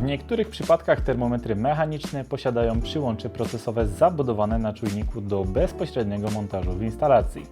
W niektórych przypadkach termometry mechaniczne posiadają przyłącze procesowe zabudowane na czujniku do bezpośredniego montażu w instalacji.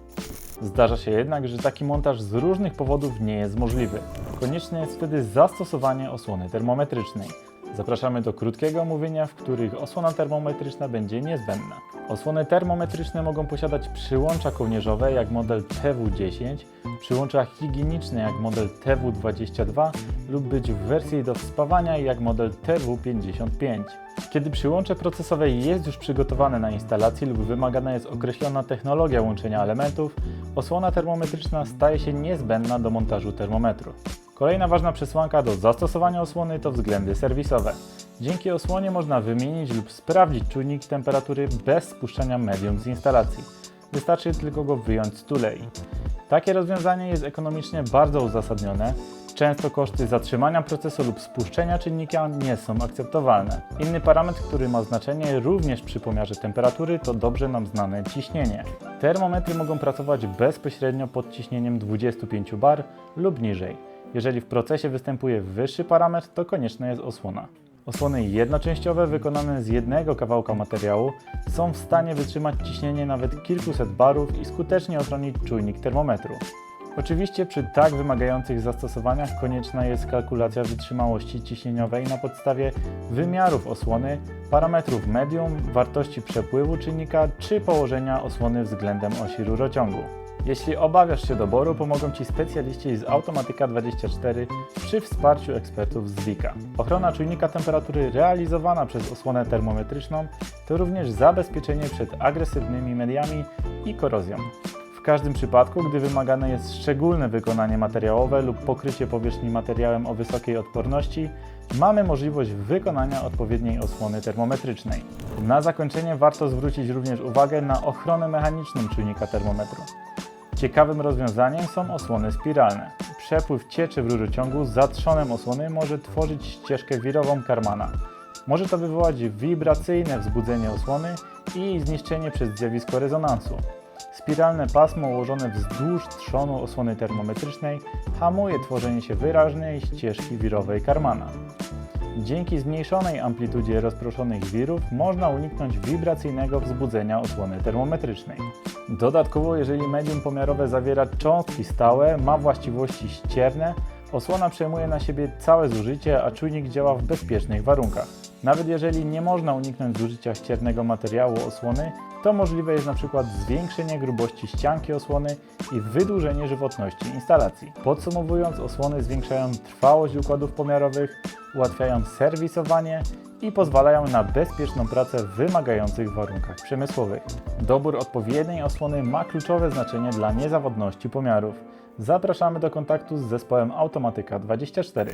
Zdarza się jednak, że taki montaż z różnych powodów nie jest możliwy. Konieczne jest wtedy zastosowanie osłony termometrycznej. Zapraszamy do krótkiego omówienia, w których osłona termometryczna będzie niezbędna. Osłony termometryczne mogą posiadać przyłącza kołnierzowe jak model TW10, przyłącza higieniczne jak model TW22 lub być w wersji do wspawania jak model TW55. Kiedy przyłącze procesowe jest już przygotowane na instalacji lub wymagana jest określona technologia łączenia elementów, osłona termometryczna staje się niezbędna do montażu termometru. Kolejna ważna przesłanka do zastosowania osłony to względy serwisowe. Dzięki osłonie można wymienić lub sprawdzić czujnik temperatury bez spuszczania medium z instalacji. Wystarczy tylko go wyjąć z tulei. Takie rozwiązanie jest ekonomicznie bardzo uzasadnione. Często koszty zatrzymania procesu lub spuszczenia czynnika nie są akceptowalne. Inny parametr, który ma znaczenie również przy pomiarze temperatury, to dobrze nam znane ciśnienie. Termometry mogą pracować bezpośrednio pod ciśnieniem 25 bar lub niżej. Jeżeli w procesie występuje wyższy parametr, to konieczna jest osłona. Osłony jednoczęściowe wykonane z jednego kawałka materiału są w stanie wytrzymać ciśnienie nawet kilkuset barów i skutecznie ochronić czujnik termometru. Oczywiście przy tak wymagających zastosowaniach konieczna jest kalkulacja wytrzymałości ciśnieniowej na podstawie wymiarów osłony, parametrów medium, wartości przepływu czynnika czy położenia osłony względem osi rurociągu. Jeśli obawiasz się doboru, pomogą Ci specjaliści z Automatyka 24 przy wsparciu ekspertów z Wika. Ochrona czujnika temperatury realizowana przez osłonę termometryczną to również zabezpieczenie przed agresywnymi mediami i korozją. W każdym przypadku, gdy wymagane jest szczególne wykonanie materiałowe lub pokrycie powierzchni materiałem o wysokiej odporności, mamy możliwość wykonania odpowiedniej osłony termometrycznej. Na zakończenie warto zwrócić również uwagę na ochronę mechaniczną czujnika termometru. Ciekawym rozwiązaniem są osłony spiralne. Przepływ cieczy w rurociągu za trzonem osłony może tworzyć ścieżkę wirową Karmana. Może to wywołać wibracyjne wzbudzenie osłony i zniszczenie przez zjawisko rezonansu. Spiralne pasmo ułożone wzdłuż trzonu osłony termometrycznej hamuje tworzenie się wyraźnej ścieżki wirowej Karmana. Dzięki zmniejszonej amplitudzie rozproszonych wirów można uniknąć wibracyjnego wzbudzenia osłony termometrycznej. Dodatkowo, jeżeli medium pomiarowe zawiera cząstki stałe, ma właściwości ścierne, osłona przejmuje na siebie całe zużycie, a czujnik działa w bezpiecznych warunkach. Nawet jeżeli nie można uniknąć zużycia ściernego materiału osłony, to możliwe jest np. zwiększenie grubości ścianki osłony i wydłużenie żywotności instalacji. Podsumowując, osłony zwiększają trwałość układów pomiarowych, ułatwiają serwisowanie i pozwalają na bezpieczną pracę w wymagających warunkach przemysłowych. Dobór odpowiedniej osłony ma kluczowe znaczenie dla niezawodności pomiarów. Zapraszamy do kontaktu z zespołem Automatyka 24.